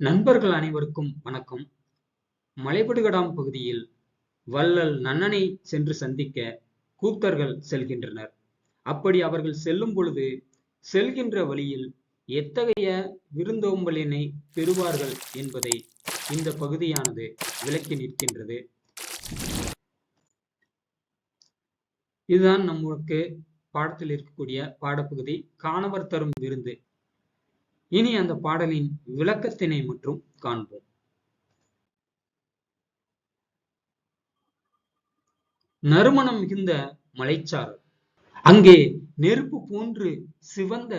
நண்பர்கள் அனைவருக்கும் வணக்கம். மலைபடுகடாம் பகுதியில் வள்ளல் நன்னனை சென்று சந்திக்க கூத்தர்கள் செல்கின்றனர். அப்படி அவர்கள் செல்லும் பொழுது செல்கின்ற வழியில் எத்தகைய விருந்தோம்பலினை பெறுவார்கள் என்பதை இந்த பகுதியானது விளக்கி நிற்கின்றது. இதுதான் நமக்கு பாடத்தில் இருக்கக்கூடிய பாடப்பகுதி. காணவர் தரும் விருந்து. இனி அந்த பாடலின் விளக்கத்தினை மற்றும் காண்போம். நறுமணம் மிகுந்த மலைச்சாரல் அங்கே நெருப்பு போன்று சிவந்த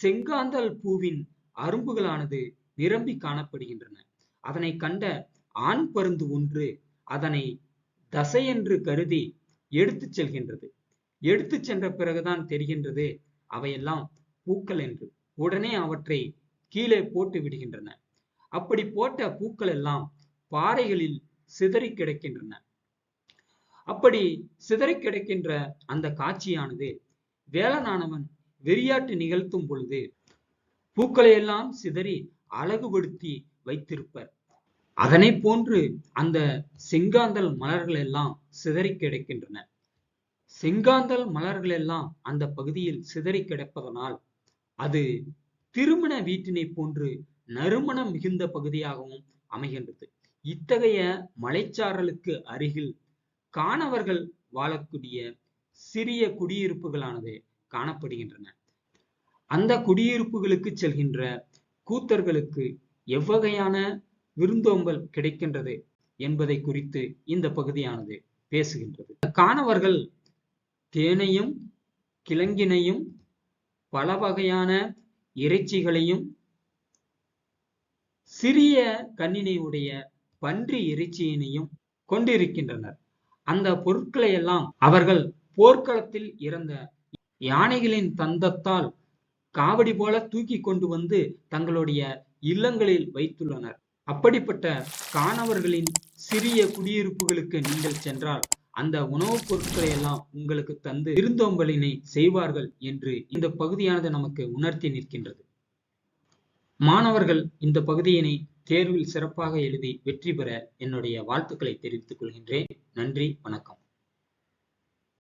செங்காந்தல் பூவின் அரும்புகளானது நிரம்பி காணப்படுகின்றன. அதனை கண்ட ஆண் பருந்து ஒன்று அதனை தசை என்று கருதி எடுத்துச் செல்கின்றது. எடுத்துச் சென்ற பிறகுதான் தெரிகின்றது அவையெல்லாம் பூக்கள் என்று. உடனே அவற்றை கீழே போட்டு விடுகின்றன. அப்படி போட்ட பூக்கள் எல்லாம் பாறைகளில் சிதறி கிடக்கின்றன. அப்படி சிதறி கிடக்கின்ற அந்த காட்சியானது வேலனானவன் வெறியாட்டு நிகழ்த்தும் பொழுது பூக்களை எல்லாம் சிதறி அழகுபடுத்தி வைத்திருப்பர். அதனை போன்று அந்த செங்காந்தல் மலர்கள் எல்லாம் சிதறி கிடக்கின்றன. செங்காந்தல் மலர்கள் எல்லாம் அந்த பகுதியில் சிதறி கிடப்பதனால் அது திருமண வீட்டினை போன்று நறுமணம் மிகுந்த பகுதியாகவும் அமைகின்றது. இத்தகைய மலைச்சாரலுக்கு அருகில் காணவர்கள் வாழக்கூடிய சிறிய குடியிருப்புகளானது காணப்படுகின்றன. அந்த குடியிருப்புகளுக்கு செல்கின்ற கூத்தர்களுக்கு எவ்வகையான விருந்தோம்பல் கிடைக்கின்றது என்பதை குறித்து இந்த பகுதியானது பேசுகின்றது. காணவர்கள் தேனையும் கிழங்கினையும் பல வகையான இறைச்சிகளையும் சிறிய கண்ணினையுடைய பன்றி இறைச்சியினையும் கொண்டிருக்கின்றனர். அந்த பொருட்களை எல்லாம் அவர்கள் போர்க்களத்தில் இறந்த யானைகளின் தந்தத்தால் காவடி போல தூக்கி கொண்டு வந்து தங்களுடைய இல்லங்களில் வைத்துள்ளனர். அப்படிப்பட்ட காணவர்களின் சிறிய குடியிருப்புகளுக்கு நீங்கள் சென்றால் அந்த உணவுப் பொருட்களை எல்லாம் உங்களுக்கு தந்து விருந்தோம்பலினை செய்வார்கள் என்று இந்த பகுதியானது நமக்கு உணர்த்தி நிற்கின்றது. மாணவர்கள் இந்த பகுதியினை தேர்வில் சிறப்பாக எழுதி வெற்றி பெற என்னுடைய வாழ்த்துக்களை தெரிவித்துக் கொள்கின்றேன். நன்றி வணக்கம்.